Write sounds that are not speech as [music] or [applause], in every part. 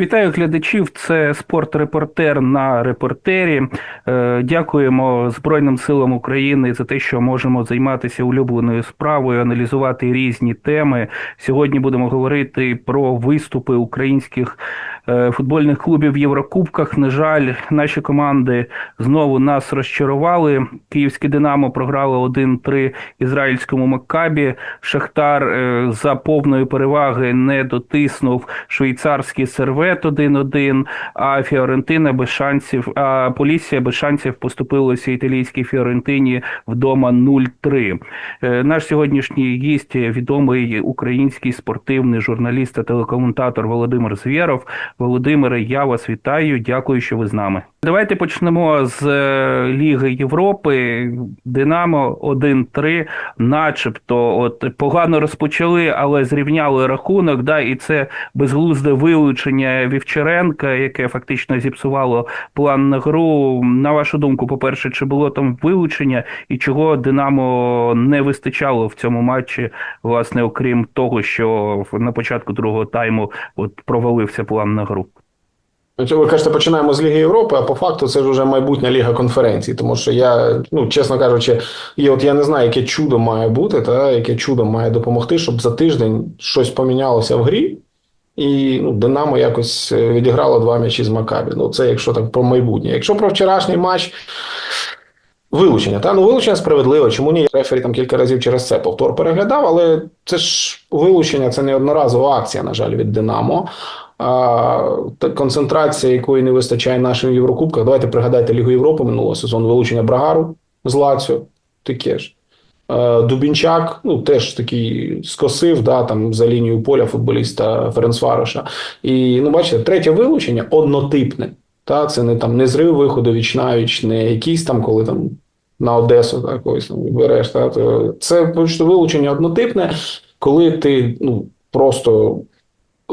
Вітаю глядачів. Це спортрепортер на репортері. Е, Дякуємо Збройним силам України за те, що можемо займатися улюбленою справою, аналізувати різні теми. Сьогодні будемо говорити про виступи українських футбольних клубів в Єврокубках. На жаль, наші команди знову нас розчарували. Київське Динамо програло 1-3 ізраїльському Маккабі. Шахтар е, за повної переваги не дотиснув швейцарський сервет 1-1, а Фіорентина без шансів, а Полісія без шансів поступилася італійській Фіорентині вдома 0-3. Е, Наш сьогоднішній гість відомий український спортивний журналіст та телекоментатор Володимир Звєров. Володимире, я вас вітаю. Дякую, що ви з нами. Давайте почнемо з е, Ліги Європи. Динамо 1-3, начебто, от погано розпочали, але зрівняли рахунок. Да, і це безглузде вилучення Вівчаренка, яке фактично зіпсувало план на гру. На вашу думку, по-перше, чи було там вилучення, і чого Динамо не вистачало в цьому матчі, власне, окрім того, що на початку другого тайму от провалився план на гру. Це ви кажете, починаємо з Ліги Європи, а по факту це ж вже майбутня ліга конференцій. Тому що я, ну чесно кажучи, і от я не знаю, яке чудо має бути, та яке чудо має допомогти, щоб за тиждень щось помінялося в грі, і ну, Динамо якось е, відіграло два м'ячі з Макабі. Ну, це якщо так про майбутнє. Якщо про вчорашній матч. Вилучення, та ну вилучення справедливо. Чому ні? Рефері там кілька разів через це повтор переглядав, але це ж вилучення, це не одноразова акція, на жаль, від Динамо. Концентрація, якої не вистачає нашим Єврокубках. Давайте пригадайте Лігу Європи минулого сезону вилучення Брагару з Лаціо, таке ж. Дубінчак, ну теж такий скосив, да, там за лінію поля футболіста Ференцвароша. І ну, бачите, третє вилучення однотипне. Та, це не там не зрив виходу вічнавіч, не якийсь там, коли там на Одесу так, ось там береш. Та, це вилучення однотипне, коли ти ну, просто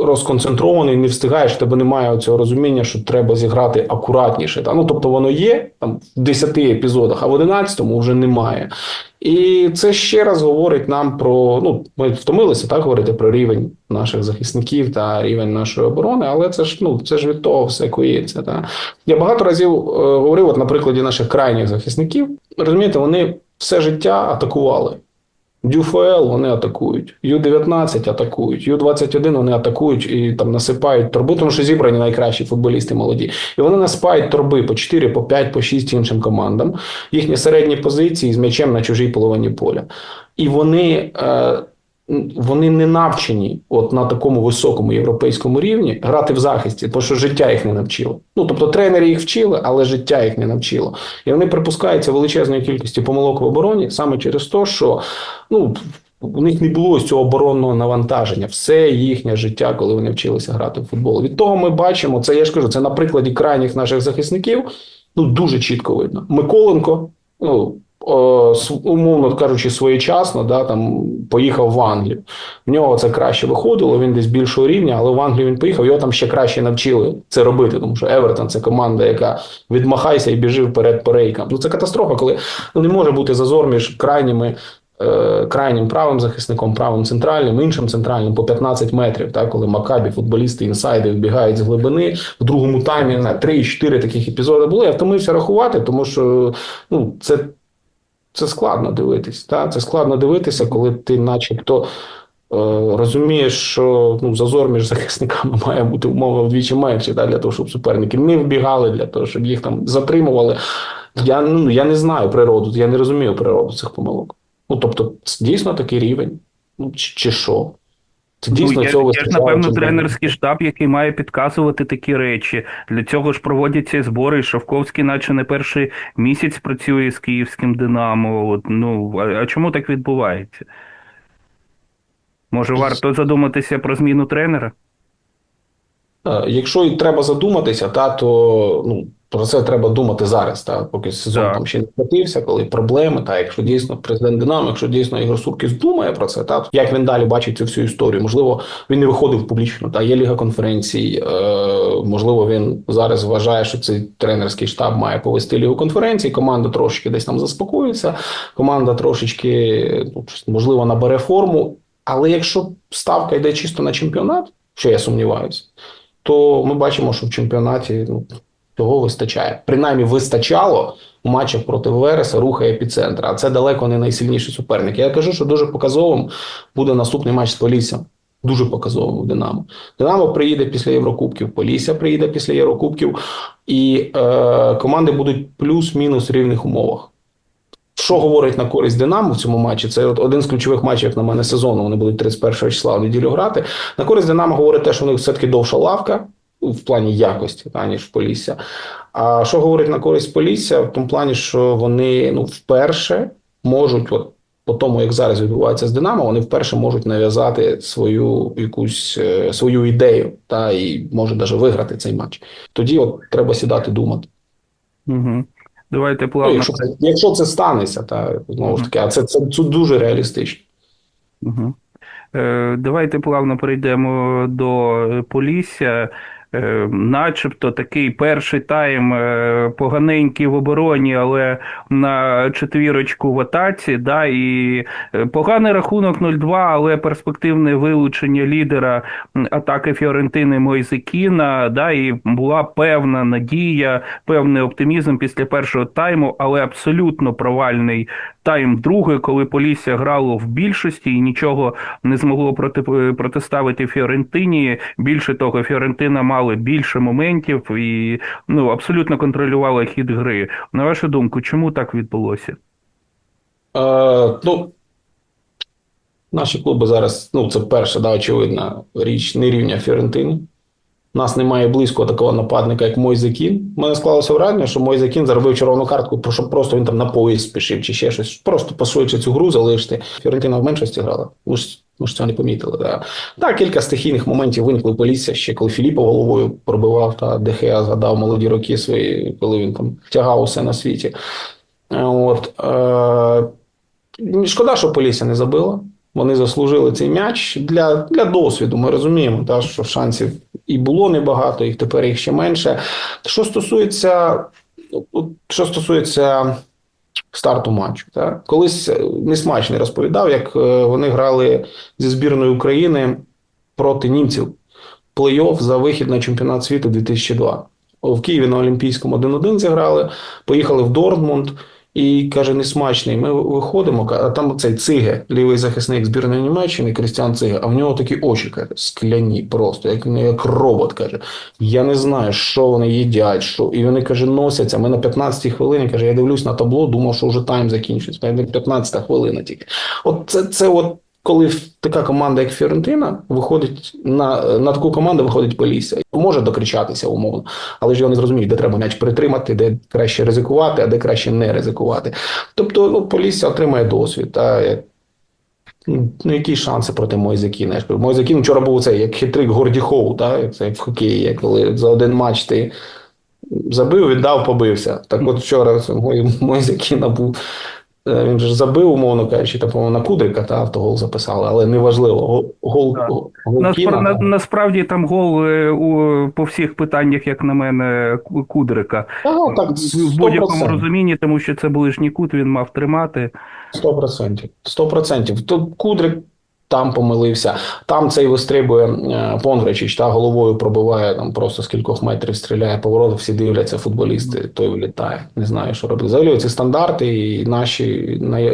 розконцентрований, не встигаєш, в тебе немає цього розуміння, що треба зіграти акуратніше. Та? Ну, тобто воно є там в 10 епізодах, а в 11-му вже немає. І це ще раз говорить нам про. Ну, ми втомилися так говорити про рівень наших захисників та рівень нашої оборони, але це ж ну це ж від того все коїться. Та? Я багато разів е, говорив, от на прикладі наших крайніх захисників, розумієте, вони все життя атакували. Дюфел вони атакують, Ю-19 атакують, Ю-21 вони атакують і там насипають торби, тому що зібрані найкращі футболісти молоді. І вони насипають торби по 4, по 5, по 6 іншим командам, їхні середні позиції з м'ячем на чужій половині поля. І вони. Е, вони не навчені от на такому високому європейському рівні грати в захисті, тому що життя їх не навчило. Ну тобто тренери їх вчили, але життя їх не навчило. І вони припускаються величезної кількості помилок в обороні саме через те, що ну. У них не було цього оборонного навантаження, все їхнє життя, коли вони вчилися грати в футбол. Від того ми бачимо це. Я ж кажу, це на прикладі крайніх наших захисників. Ну дуже чітко видно. Миколенко, ну умовно кажучи, своєчасно, да, там поїхав в Англію. В нього це краще виходило, він десь більшого рівня, але в Англію він поїхав, його там ще краще навчили це робити, тому що Евертон це команда, яка відмахайся і біжи вперед по рейкам. Ну це катастрофа, коли ну, не може бути зазор між крайніми. Е, крайнім правим захисником, правим центральним, іншим центральним по 15 метрів, так, коли Макабі, футболісти, інсайди вбігають з глибини. В другому таймі на 3-4 таких епізоди були. Я втомився рахувати, тому що ну, це це складно дивитись. Та? Це складно дивитися, коли ти, начебто, е, розумієш, що ну, зазор між захисниками [laughs] має бути умова вдвічі менше, та? для того, щоб суперники не вбігали, для того, щоб їх там затримували. Я ну, я не знаю природу, я не розумію природу цих помилок. Ну, тобто, дійсно такий рівень. Ну, чи, чи що? Це дійсно ну, цього є ж, напевно, тренерський штаб, який має підказувати такі речі. Для цього ж проводяться збори. Шовковський, наче не перший місяць працює з київським Динамо. От, ну а, а чому так відбувається? Може, варто задуматися про зміну тренера? Якщо і треба задуматися, та то ну про це треба думати зараз, та поки сезон так. там ще не платився, коли проблеми. Та якщо дійсно президент Динамо, якщо дійсно Ігор Суркіс думає про це, та як він далі бачить цю всю історію, можливо, він не виходив публічно. Та є ліга конференцій, е, можливо, він зараз вважає, що цей тренерський штаб має повести лігу конференцій. Команда трошки десь там заспокоїться. Команда трошечки ну, можливо набере форму. Але якщо ставка йде чисто на чемпіонат, що я сумніваюся то ми бачимо, що в чемпіонаті ну, того вистачає. Принаймні вистачало у матчах проти Вереса, руха епіцентра. А це далеко не найсильніший суперник. Я кажу, що дуже показовим буде наступний матч з Поліссям. Дуже показовим у Динамо. Динамо приїде після Єврокубків, Полісся приїде після Єврокубків, і е, команди будуть плюс-мінус в рівних умовах. Що говорить на користь Динамо в цьому матчі? Це от один з ключових матчів, як на мене, сезону. Вони будуть 31 числа в неділю грати. На користь Динамо говорить те, що у них все-таки довша лавка в плані якості, та, ніж Полісся. А що говорить на користь Полісся? В тому плані, що вони ну, вперше можуть, от, по тому, як зараз відбувається з Динамо, вони вперше можуть нав'язати свою якусь е, свою ідею та і може навіть виграти цей матч. Тоді от треба сідати думати. Угу. Давайте Ну, плавно. якщо, це, якщо це станеться, та знову ж таки, а це, це, це дуже реалістично. Угу. Давайте плавно перейдемо до Полісся. Е, начебто такий перший тайм е, поганенький в обороні, але на четвірочку в атаці. Да, і е, поганий рахунок 0-2, але перспективне вилучення лідера атаки Фіорентини Мойзекіна. Да, і була певна надія, певний оптимізм після першого тайму, але абсолютно провальний тайм другий, коли Полісся грало в більшості і нічого не змогло проти, протиставити Фіорентині. Більше того, Фіорентина мала більше моментів і ну, абсолютно контролювала хід гри. На вашу думку, чому так відбулося? Е, ну, наші клуби зараз, ну, це перша, да, очевидна річ, не рівня Фіорентини. У нас немає близького такого нападника, як Мойзекін. У мене склалося враження, що Мойзекін заробив червону картку, щоб просто він там на поїзд спішив чи ще щось. Просто пасуючи цю гру залишити. Фіорентина в меншості грала. Ви ж, ви ж цього не помітили. Да. Так, кілька стихійних моментів виникли в Полісся, ще коли Філіппо головою пробивав, та Дехеа згадав молоді роки свої, коли він там тягав усе на світі. От, е, шкода, що Полісся не забила. Вони заслужили цей м'яч для, для досвіду. Ми розуміємо, та, що шансів і було небагато, їх тепер їх ще менше. Що стосується, що стосується старту матчу, та, колись несмачний розповідав, як е, вони грали зі збірною України проти німців плей-офф за вихід на чемпіонат світу 2002. В Києві на Олімпійському 1-1 зіграли, поїхали в Дортмунд. І каже, несмачний. Ми виходимо, а там цей циге, лівий захисник збірної Німеччини, Крістіан Циге, а в нього такі очі каже, скляні просто, як, ну, як робот каже. Я не знаю, що вони їдять, що. І вони каже, носяться. Ми на 15-й хвилині каже, я дивлюсь на табло, думав, що вже тайм закінчується. 15-та хвилина тільки. От це, це от. Коли така команда, як Фіорентина, виходить на, на таку команду виходить Полісся. Може докричатися умовно, але ж його не зрозуміють, де треба м'яч притримати, де краще ризикувати, а де краще не ризикувати. Тобто, ну, Полісся отримає досвід. А ну, які шанси проти Мойзекіна? Мойзекін вчора був цей, як хитрик Горді Хоу, та, це в хокеї, як коли за один матч ти забив, віддав, побився. Так от вчора Мойзекіна був. Е, Він же ж забив, умовно кажучи, та, по-моєму, на Кудрика та автогол записали, але неважливо. Гол, гол, гол, Наспра- Кіна, на, насправді там гол е, у, по всіх питаннях, як на мене, Кудрика. Ага, так, В будь-якому розумінні, тому що це ближній кут, він мав тримати. Сто процентів. Сто процентів. То Кудрик там помилився. Там цей вистрибує е, Понгречич, та головою пробиває там просто з кількох метрів стріляє поворот, всі дивляться футболісти, той вилітає. Не знаю, що робити. Взагалі ці стандарти і наші на,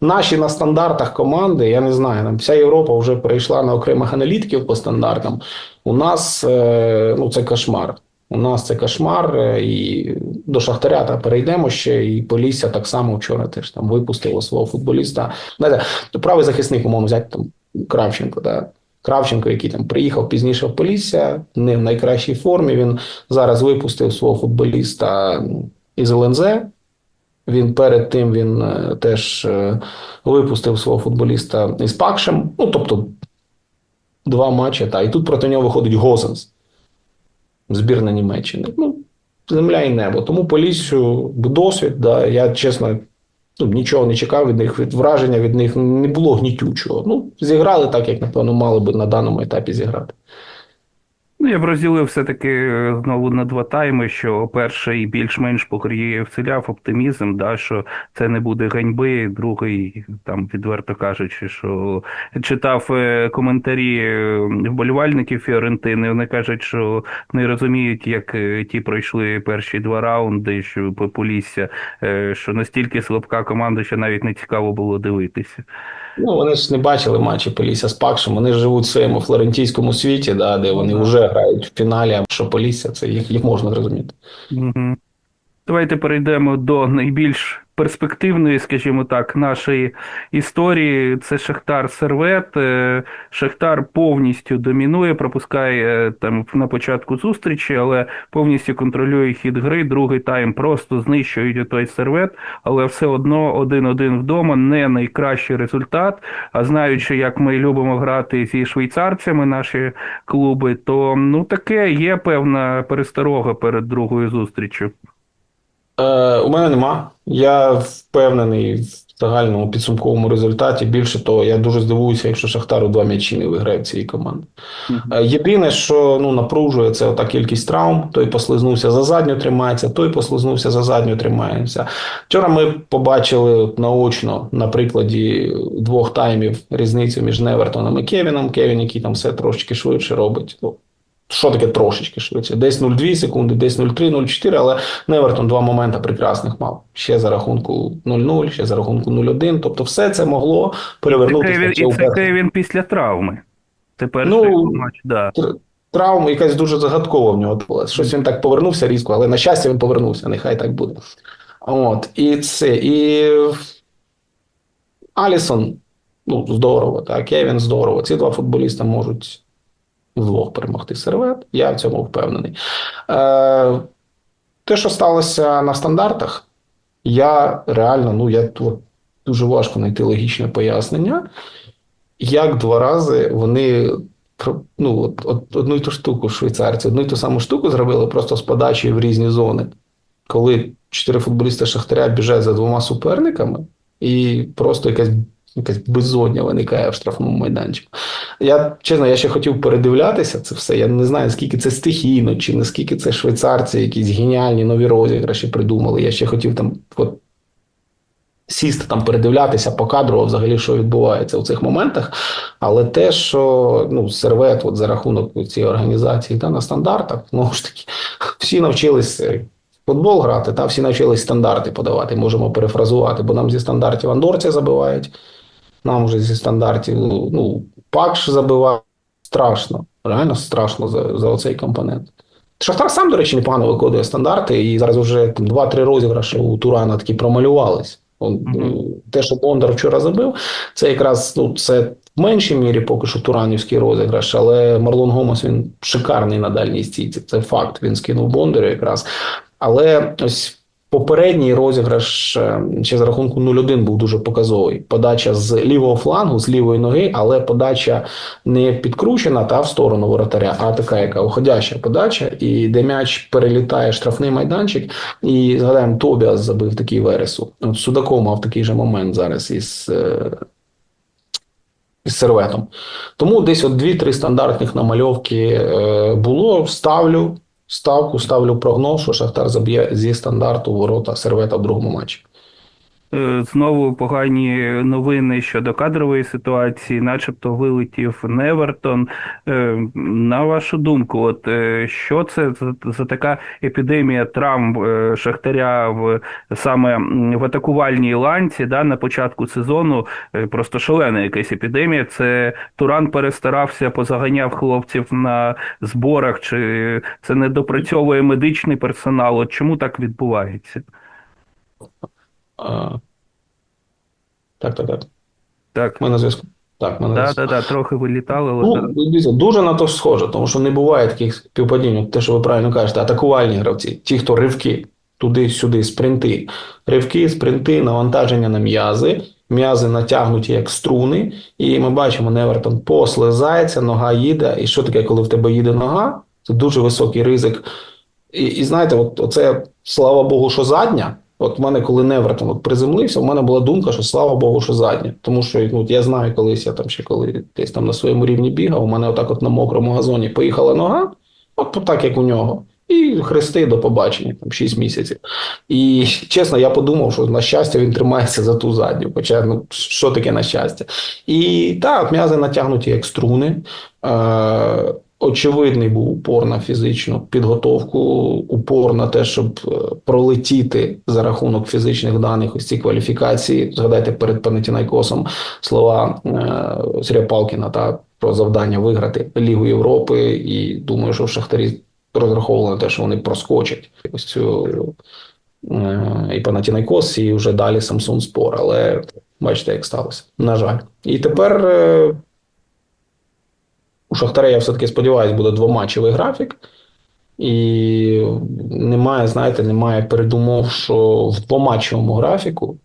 наші на стандартах команди, я не знаю. Там вся Європа вже перейшла на окремих аналітиків по стандартам. У нас е, ну, це кошмар. У нас це кошмар, е, і до Шахтаря та перейдемо ще, і Полісся так само вчора теж там випустило свого футболіста. Знаєте, правий захисник, умовно, взяти там Кравченко, да? Кравченко, який там приїхав пізніше в Полісся, не в найкращій формі. Він зараз випустив свого футболіста із ЛНЗ. Він перед тим він е, теж е, випустив свого футболіста із Пакшем. Ну, тобто, два матчі. Та, і тут проти нього виходить Гозенс збірна Німеччини. Ну, земля і небо. Тому Поліссю досвід, да, я чесно ну, нічого не чекав від них, від враження від них не було гнітючого. Ну, зіграли так, як, напевно, мали би на даному етапі зіграти. Ну, я б розділив все-таки е, знову на два тайми, що перший більш-менш покриє вселяв оптимізм, да, що це не буде ганьби, другий, там, відверто кажучи, що читав е, коментарі е, вболівальників Фіорентини, вони кажуть, що не розуміють, як ті пройшли перші два раунди, що по Полісся, е, що настільки слабка команда, що навіть не цікаво було дивитися. Ну, вони ж не бачили матчі Полісся з Пакшем, вони ж живуть в своєму флорентійському світі, да, де вони вже грають в фіналі, а що Полісся, це їх, їх можна зрозуміти. Угу. Давайте перейдемо до найбільш перспективної, скажімо так, нашої історії. Це Шахтар Сервет. Е, Шахтар повністю домінує, пропускає е, там на початку зустрічі, але повністю контролює хід гри. Другий тайм просто знищують той сервет, але все одно один-один вдома не найкращий результат. А знаючи, як ми любимо грати зі швейцарцями, наші клуби, то ну таке є певна пересторога перед другою зустрічю. Е, у мене нема. Я впевнений в загальному підсумковому результаті. Більше того, я дуже здивуюся, якщо Шахтар у два м'ячі не виграє в цій команді. Е, Єдине, що ну, напружує, це ота кількість травм. Той послизнувся за задню, тримається, той послизнувся за задню, тримається. Вчора ми побачили наочно на прикладі двох таймів різницю між Невертоном і Кевіном. Кевін, який там все трошечки швидше робить. Що таке трошечки швидше? Десь 0,2 секунди, десь 0,3, 0,4, але Невертон два моменти прекрасних мав. Ще за рахунку 0-0, ще за рахунку 0-1. Тобто все це могло перевернутися. Ще і це першому. Кевін після травми. Це перший Ну, матч, да. Травма якась дуже загадкова в нього була. Щось він так повернувся різко, але на щастя він повернувся, нехай так буде. От, і це, і Алісон, ну, здорово, так, Кевін здорово. Ці два футболіста можуть вдвох перемогти сервет. Я в цьому впевнений. Е, те, що сталося на стандартах, я реально, ну, я от, дуже важко знайти логічне пояснення, як два рази вони ну, от, от одну й ту штуку швейцарці, одну й ту саму штуку зробили просто з подачею в різні зони. Коли чотири футболісти Шахтаря біжать за двома суперниками, і просто якась, якась безодня виникає в штрафному майданчику. Я чесно, я ще хотів передивлятися це все. Я не знаю, скільки це стихійно, чи наскільки це швейцарці, якісь геніальні нові розіграші придумали. Я ще хотів там от, сісти там, передивлятися по кадру, взагалі, що відбувається у цих моментах. Але те, що ну, сервет, от за рахунок цієї організації та на стандартах, знову ж таки, всі навчились е, футбол грати, та всі навчились стандарти подавати. Можемо перефразувати, бо нам зі стандартів андорці забивають, нам вже зі стандартів ну, пакш забиває. Страшно, реально страшно за, за оцей компонент. Шахтар сам, до речі, непогано виконує стандарти, і зараз вже там 2-3 розіграші у Турана такі промалювались. Он, Мгм. е, Те, що Бондар вчора забив, це якраз ну, це в меншій мірі поки що туранівський розіграш, але Марлон Гомес він шикарний на дальній стійці. Це факт. Він скинув Бондарю якраз. Але ось попередній розіграш ще з рахунку 0-1 був дуже показовий. Подача з лівого флангу, з лівої ноги, але подача не підкручена та в сторону воротаря, а така, яка уходяща подача, і де м'яч перелітає штрафний майданчик. І згадаємо, Тобіас забив такий вересу. От Судаков мав такий же момент зараз із. е, Із серветом. Тому десь от дві-три стандартних намальовки е, було. Ставлю ставку, ставлю прогноз, що Шахтар заб'є зі стандарту ворота сервета в другому матчі. Е, Знову погані новини щодо кадрової ситуації, начебто вилетів Невертон. Е, На вашу думку, от е, що це за, така епідемія травм Шахтаря в саме в атакувальній ланці, да, на початку сезону просто шалена якась епідемія. Це Туран перестарався, позаганяв хлопців на зборах, чи це не допрацьовує медичний персонал? От чому так відбувається? А, так, так, так. Так. Ми на зв'язку. Так, ми на Да, да, да, трохи вилітали, але Ну, дивіться, дуже на то схоже, тому що не буває таких співпадінь, те, що ви правильно кажете, атакувальні гравці, ті, хто ривки, туди-сюди, спринти. Ривки, спринти, навантаження на м'язи, м'язи натягнуті як струни, і ми бачимо, Невертон послизається, нога їде. І що таке, коли в тебе їде нога? Це дуже високий ризик. І, і знаєте, от оце, слава Богу, що задня. От в мене, коли Невертон от приземлився, у мене була думка, що слава Богу, що задня. Тому що ну, я знаю, колись я там ще коли десь там на своєму рівні бігав, у мене отак от на мокрому газоні поїхала нога, От так, як у нього. І хрести до побачення, там 6 місяців. І чесно, я подумав, що на щастя він тримається за ту задню. Хоча ну, що таке на щастя? І так, м'язи натягнуті як струни. Е, очевидний був упор на фізичну підготовку, упор на те, щоб е, пролетіти за рахунок фізичних даних ось ці кваліфікації. Згадайте перед Панатінайкосом слова е, Сергія Палкіна та про завдання виграти Лігу Європи. І думаю, що в Шахтарі розраховували на те, що вони проскочать ось цю е, і Панатінайкос, і вже далі Samsung Спор. Але бачите, як сталося. На жаль. І тепер. е, у Шахтаря, я все-таки сподіваюся, буде двоматчевий графік. І немає, знаєте, немає передумов, що в двоматчевому графіку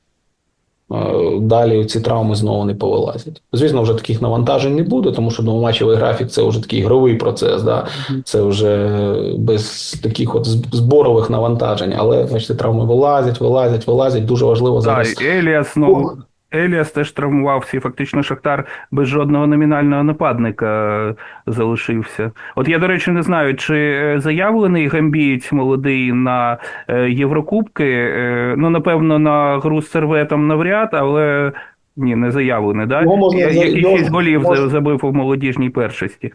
е, далі ці травми знову не повилазять. Звісно, вже таких навантажень не буде, тому що двоматчевий графік це вже такий ігровий процес, да? це вже без таких от зборових навантажень. Але бачите, травми вилазять, вилазять, вилазять. Дуже важливо зараз. Так, Еліас, ну, Еліас теж травмувався, і фактично Шахтар без жодного номінального нападника е, залишився. От я, до речі, не знаю, чи е, заявлений гамбієць молодий на е, Єврокубки. Ну, напевно, на гру з серветом навряд, але ні, не заявлений, да? Його можна Який його шість голів можна- забив у молодіжній першості.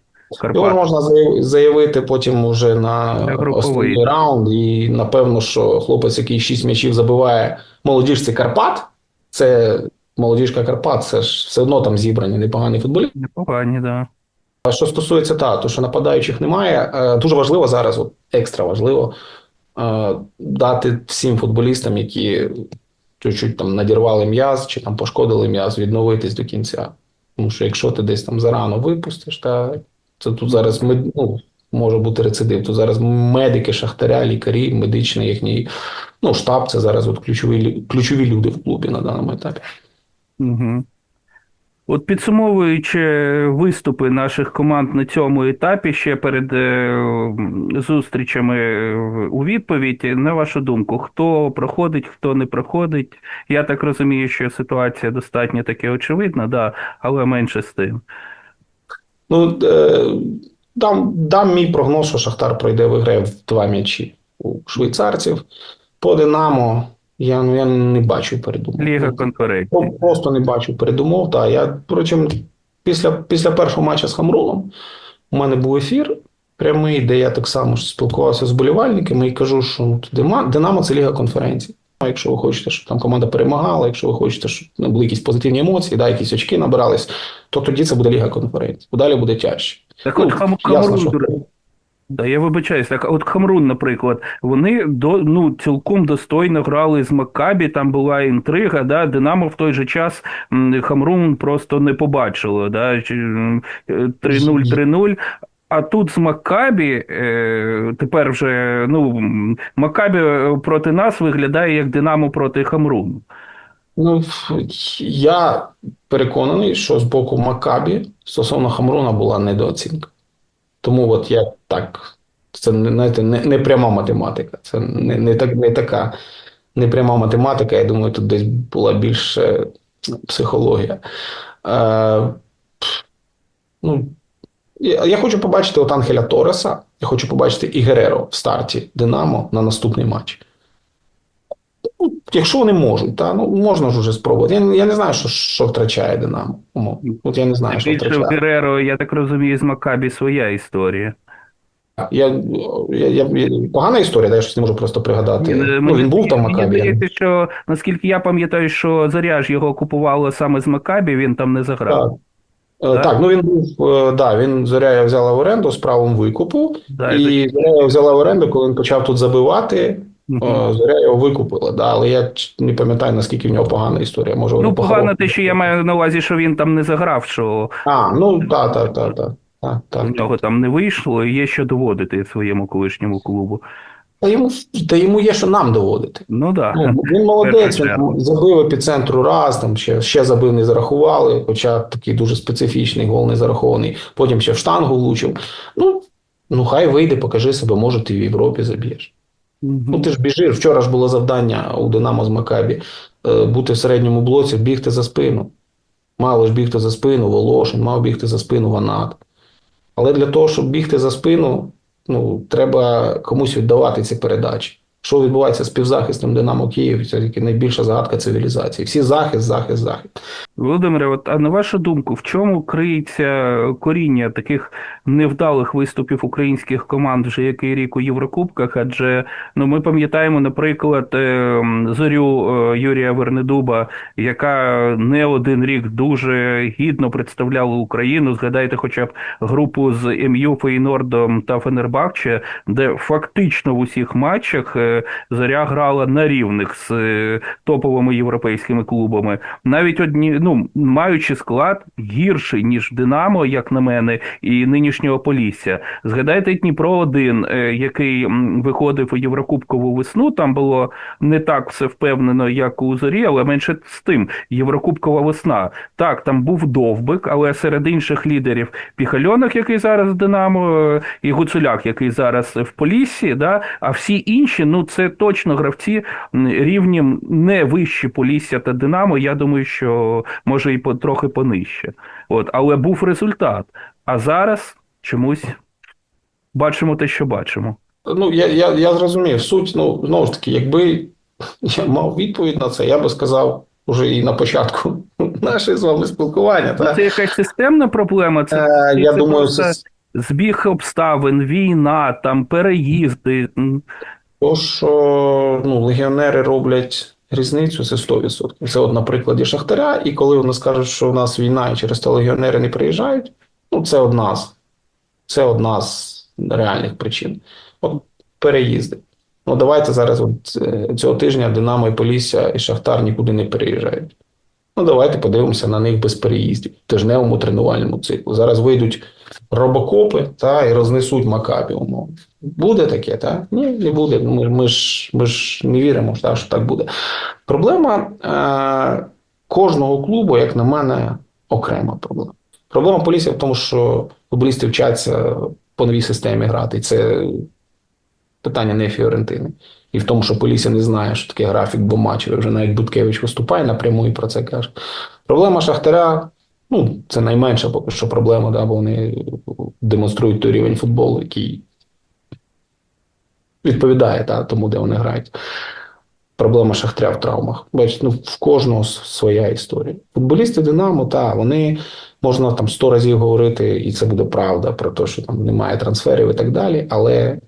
Його можна заявити потім уже на основний раунд. І напевно, що хлопець, який 6 м'ячів забиває молодіжці Карпат, це молодіжка Карпат, це ж все одно там зібрані непогані футболісти. Непогані, да. А що стосується та, то що нападаючих немає, е, дуже важливо зараз, от екстра важливо, е, дати всім футболістам, які чуть-чуть там надірвали м'яз чи там пошкодили м'яз, відновитись до кінця. Тому що якщо ти десь там зарано випустиш, та це тут зараз ну, може бути рецидив. Тут зараз медики, шахтаря, лікарі, медичний їхній ну, штаб це зараз от ключові, ключові люди в клубі на даному етапі. Угу. От підсумовуючи виступи наших команд на цьому етапі, ще перед е, зустрічами е, у відповідь, на вашу думку, хто проходить, хто не проходить? Я так розумію, що ситуація достатньо таки очевидна, да, але менше з тим. Ну, е, дам, дам мій прогноз, що Шахтар пройде виграє в два м'ячі у швейцарців. По Динамо я, ну, я не бачу передумов. Ліга Ну, конкуренції. Про- Просто не бачу передумов. Та. Я, впрочем, після, після першого матчу з Хамрулом у мене був ефір прямий, де я так само ж спілкувався з болівальниками і кажу, що ну, Динамо це Ліга конференцій. Якщо ви хочете, щоб там команда перемагала, якщо ви хочете, щоб ну, були якісь позитивні емоції, да, якісь очки набирались, то тоді це буде Ліга конференцій. Далі буде тяжче. Так от Хам, ясно, Хамрун, що- до речі, Да, я вибачаюсь, так от Хамрун, наприклад, вони до ну цілком достойно грали з Маккабі, там була інтрига, да, Динамо в той же час Хамрун просто не побачило, да, чи, м, е, 3-0, 3-0. А тут з Маккабі е, тепер вже ну Маккабі е, проти нас виглядає як Динамо проти Хамруну. Ну, я переконаний, що з боку Макабі стосовно Хамруна була недооцінка. Тому от я так, це не- знаєте, не, не пряма математика. Це не, не, так, не така непряма математика. Я думаю, тут десь була більше психологія. Е, ну, я, я хочу побачити от Ангеля Тореса, я хочу побачити і Гереро в старті Динамо на наступний матч. Ну, Якщо вони можуть, та, ну, можна ж уже спробувати. Я, я не знаю, що, що втрачає Динамо. От я не знаю, що Більше в втрачає. Гереро, я так розумію, з Маккабі своя історія. Я, я, я, я- погана історія, да, я щось не можу просто пригадати. Е, Ну, він був там Макабі. я- здається, що наскільки я пам'ятаю, що Заря ж його купувала саме з Макабі, він там не заграв. Так. Е, Так? Так, ну він був, е, да, він Зоря взяла в оренду з правом викупу, Да, і Зоря взяла в оренду, коли він почав тут забивати. Е, Зоря його викупила, да, але я не пам'ятаю, наскільки в нього погана історія. Може, Ну, погано те, що я маю на увазі, що він там не заграв, що А, ну так, так, так, так. Так, в нього там не вийшло, і є що доводити своєму колишньому клубу. Та йому, та йому є що нам доводити. Ну так. Ну, він молодець, він забив епіцентру раз, там ще, ще забив, не зарахували, хоча такий дуже специфічний гол не зарахований. Потім ще в штангу влучив. Ну, ну хай вийде, покажи себе, може, ти в Європі заб'єш. Ну, ти ж біжиш. Вчора ж було завдання у Динамо з Макабі е, бути в середньому блоці, бігти за спину. Мало ж бігти за спину, Волошин, мав бігти за спину Ванат. Але для того, щоб бігти за спину, ну, треба комусь віддавати ці передачі. Що відбувається з півзахистом Динамо Київ, це таки найбільша загадка цивілізації. Всі захист, захист, захист. Володимире, от, а на вашу думку, в чому криється коріння таких невдалих виступів українських команд вже який рік у Єврокубках? Адже ну ми пам'ятаємо, наприклад, е, зорю е, Юрія Вернедуба, яка не один рік дуже гідно представляла Україну. Згадайте, хоча б групу з МЮ Фейнордом та Фенербахче, де фактично в усіх матчах е, зоря грала на рівних з топовими європейськими клубами навіть одні, ну маючи склад гірший ніж Динамо, як на мене, і нинішнього Полісся. Згадайте Дніпро 1 який виходив у Єврокубкову весну. Там було не так все впевнено, як у зорі, але менше з тим. Єврокубкова весна. Так, там був довбик, але серед інших лідерів Піхальонок, який зараз в Динамо, е, і Гуцуляк, який зараз в Поліссі, да, а всі інші, ну це точно гравці рівнем не вище Полісся та Динамо. Я думаю, що може і по трохи понижче. От, але був результат. А зараз чомусь бачимо те, що бачимо. Ну, я, я, я зрозумів суть. Ну, знову ж таки, якби я мав відповідь на це, я би сказав уже і на початку [laughs] наше з вами спілкування. Та? Це якась системна проблема. Це, Е, я це думаю, це збіг обставин, війна, там переїзди. М, То, що ну, легіонери роблять різницю, це 100%. Це от на прикладі Шахтаря, і коли вони скажуть, що у нас війна і через те легіонери не приїжджають, ну це одна з, це одна з реальних причин. От переїзди. Ну давайте зараз от, е, цього тижня Динамо і Полісся і Шахтар нікуди не переїжджають. Ну, давайте подивимося на них без переїздів в тижневому тренувальному циклу. Зараз вийдуть робокопи та, і рознесуть Макабі умовно. Буде таке, так? Ні, не буде. Ми, ми, ж, ми ж не віримо, так, що так буде. Проблема е, кожного клубу, як на мене, окрема проблема. Проблема Полісся в тому, що футболісти вчаться по новій системі грати. І це питання не Фіорентини. І в тому, що Полісся не знає, що таке графік двоматчевий. Вже навіть Буткевич виступає напряму і про це каже. Проблема Шахтаря, ну, це найменша поки що проблема, да, бо вони демонструють той рівень футболу, який відповідає та, тому, де вони грають. Проблема Шахтаря в травмах. Бачите, ну, в кожного своя історія. Футболісти Динамо, та, вони можна там сто разів говорити, і це буде правда про те, що там немає трансферів і так далі. Але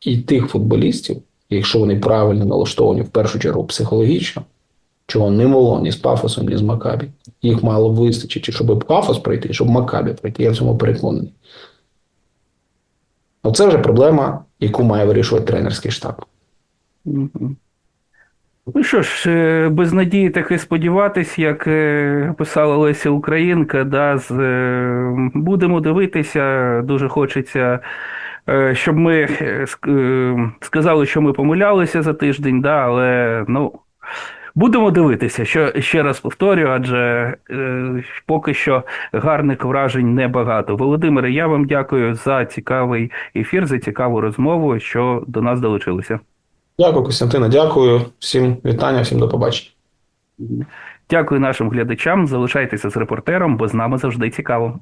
і тих футболістів, якщо вони правильно налаштовані в першу чергу психологічно, чого не було ні з Пафосом, ні з Макабі. Їх мало вистачити, щоб Пафос пройти, щоб Макабі пройти. Я в цьому переконаний. Оце вже проблема, яку має вирішувати тренерський штаб. Ну що ж, е, без надії таки сподіватись, як е, писала Леся Українка, да, з, е, будемо дивитися, дуже хочеться, щоб ми ск- сказали, що ми помилялися за тиждень, да, але ну, будемо дивитися, що ще раз повторю, адже е, поки що гарних вражень небагато. Володимире, я вам дякую за цікавий ефір, за цікаву розмову, що до нас долучилися. Дякую, Костянтина. Дякую. Всім вітання, всім до побачення. Дякую нашим глядачам. Залишайтеся з репортером, бо з нами завжди цікаво.